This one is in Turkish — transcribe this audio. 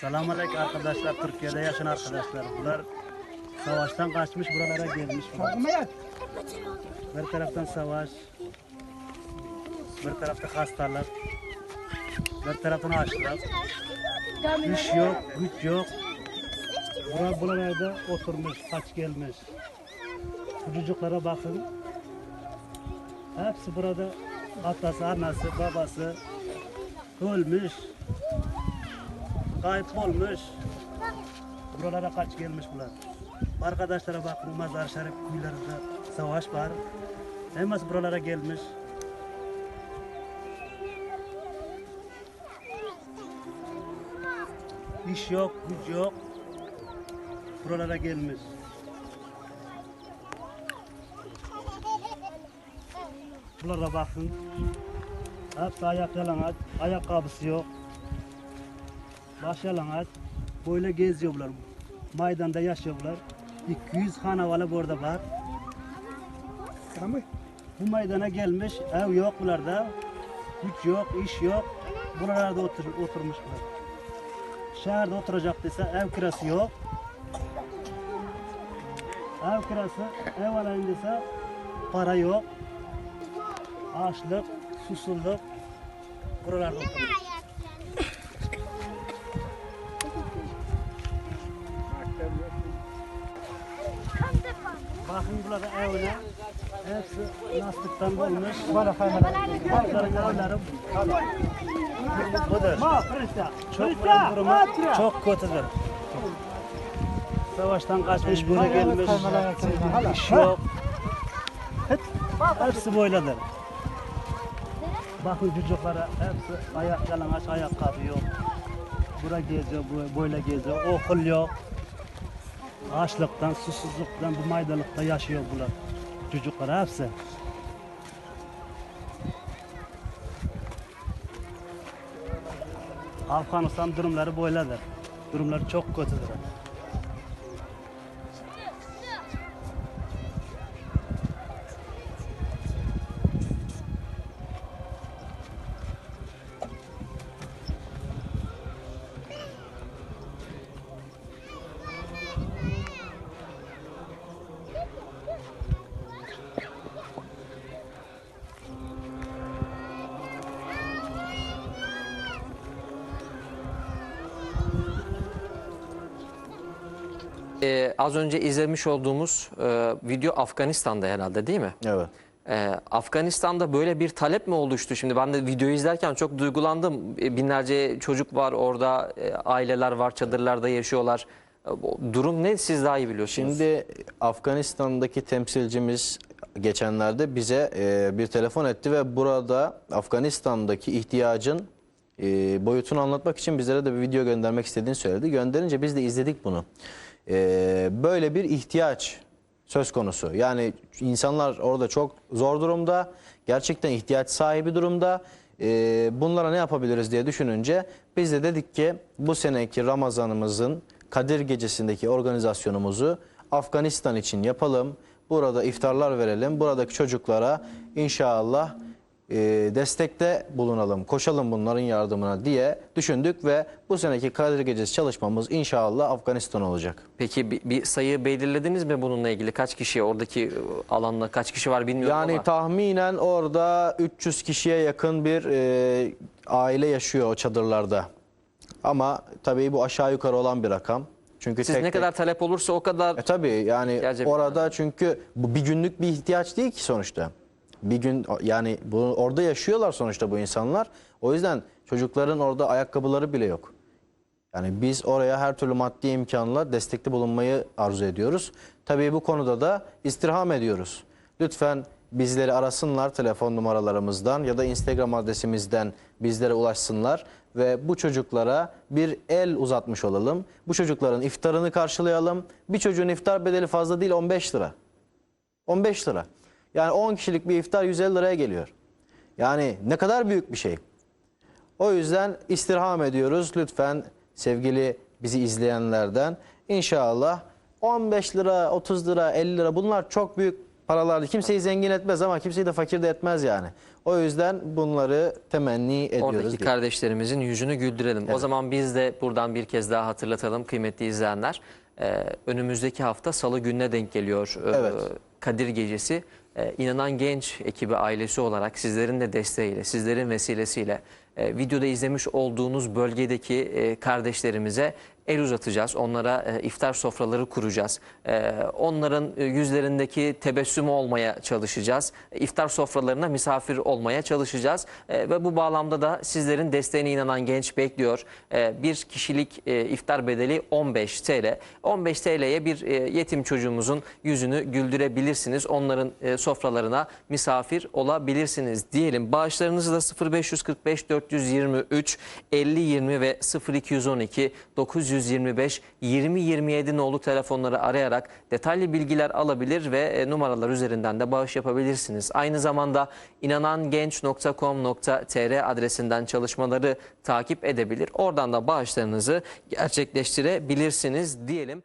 Selamünaleyküm arkadaşlar, Türkiye'de yaşayan arkadaşlar. Bunlar savaştan kaçmış buralara gelmiş. Bir taraftan savaş, bir tarafta hastalık, bir taraftan açlık. İş yok, güç yok. Bura buralarda oturmuş, aç gelmiş. Çocuklara bakın. Hepsi burada atası, anası, babası ölmüş, kayıp olmuş. Buralara kaç gelmiş bunlar. Arkadaşlara bakın Mazar Şerif kuyularında savaş var. Hemen buralara gelmiş. İş yok, güç yok. Buralara gelmiş. Buralara bakın. Hepsi ayak yalamaç, ayakkabısı yok. Baş yalamaç. Böyle geziyorlar. Maydanda yaşıyorlar. 200 hanavalı burada var. Bu maydana gelmiş, ev yok bunlarda. Güç yok, iş yok. Buralarda otur, oturmuşlar. Şehirde oturacak dese ev kirası yok. Ev kirası, ev alayım dese para yok. Açlık, susuzluk. Buralarda oturuyor. Bakın burada evine. Hepsi lastikten olmuş. Bazıların evleri budur. Çok buranın durumu çok kötüdür. Savaştan kaçmış buraya gelmiş. İş yok. Hepsi böyledir. Bakın çocuklara hepsi ayak yalamaç ayakkabı yok. Bura geziyor, böyle geziyor. Okul yok. Açlıktan, susuzluktan bu maydalıkta yaşıyor bunlar. Çocuklar hepsi. Afganistan durumları böyledir. Durumları çok kötüdür. Ee, az önce izlemiş olduğumuz e, video Afganistan'da herhalde değil mi? Evet. Ee, Afganistan'da böyle bir talep mi oluştu? Şimdi ben de videoyu izlerken çok duygulandım. E, Binlerce çocuk var orada, e, aileler var, çadırlarda yaşıyorlar. E, bu Durum ne siz daha iyi biliyorsunuz. Şimdi Afganistan'daki temsilcimiz geçenlerde bize e, bir telefon etti ve burada Afganistan'daki ihtiyacın e, boyutunu anlatmak için bizlere de bir video göndermek istediğini söyledi. Gönderince biz de izledik bunu. E, böyle bir ihtiyaç söz konusu. Yani insanlar orada çok zor durumda, gerçekten ihtiyaç sahibi durumda. E, bunlara ne yapabiliriz diye düşününce biz de dedik ki bu seneki Ramazanımızın Kadir Gecesi'ndeki organizasyonumuzu Afganistan için yapalım. Burada iftarlar verelim. Buradaki çocuklara inşallah e, destekte bulunalım, koşalım bunların yardımına diye düşündük ve bu seneki Kadir Gecesi çalışmamız inşallah Afganistan olacak. Peki bir, bir sayı belirlediniz mi bununla ilgili? Kaç kişi oradaki e, alanda kaç kişi var bilmiyorum Yani ama. tahminen orada 300 kişiye yakın bir e, aile yaşıyor o çadırlarda. Ama tabii bu aşağı yukarı olan bir rakam. Çünkü Siz tek ne tek- kadar talep olursa o kadar E tabii yani orada çünkü bu bir günlük bir ihtiyaç değil ki sonuçta. Bir gün yani bu orada yaşıyorlar sonuçta bu insanlar. O yüzden çocukların orada ayakkabıları bile yok. Yani biz oraya her türlü maddi imkanla destekli bulunmayı arzu ediyoruz. Tabii bu konuda da istirham ediyoruz. Lütfen bizleri arasınlar telefon numaralarımızdan ya da Instagram adresimizden bizlere ulaşsınlar ve bu çocuklara bir el uzatmış olalım. Bu çocukların iftarını karşılayalım. Bir çocuğun iftar bedeli fazla değil 15 lira. 15 lira. Yani 10 kişilik bir iftar 150 liraya geliyor. Yani ne kadar büyük bir şey. O yüzden istirham ediyoruz lütfen sevgili bizi izleyenlerden. İnşallah 15 lira, 30 lira, 50 lira bunlar çok büyük paralar kimseyi zengin etmez ama kimseyi de fakir de etmez yani. O yüzden bunları temenni ediyoruz. Oradaki diye. kardeşlerimizin yüzünü güldürelim. O zaman biz de buradan bir kez daha hatırlatalım kıymetli izleyenler. Ee, önümüzdeki hafta salı gününe denk geliyor ee, Evet. Kadir Gecesi. Ee, İnanan Genç ekibi ailesi olarak sizlerin de desteğiyle, sizlerin vesilesiyle e, videoda izlemiş olduğunuz bölgedeki e, kardeşlerimize el uzatacağız. Onlara e, iftar sofraları kuracağız. E, onların e, yüzlerindeki tebessümü olmaya çalışacağız. E, İftar sofralarına misafir olmaya çalışacağız. E, ve bu bağlamda da sizlerin desteğine inanan genç bekliyor. E, bir kişilik e, iftar bedeli 15 TL. 15 TL'ye bir e, yetim çocuğumuzun yüzünü güldürebilirsiniz. Onların e, sofralarına misafir olabilirsiniz diyelim. Bağışlarınızı da 0545 423 50 20 ve 0212 925 20 27 nolu telefonları arayarak detaylı bilgiler alabilir ve e, numaralar üzerinden de bağış yapabilirsiniz. Aynı zamanda inanangenç.com.tr adresinden çalışmaları takip edebilir. Oradan da bağışlarınızı gerçekleştirebilirsiniz diyelim.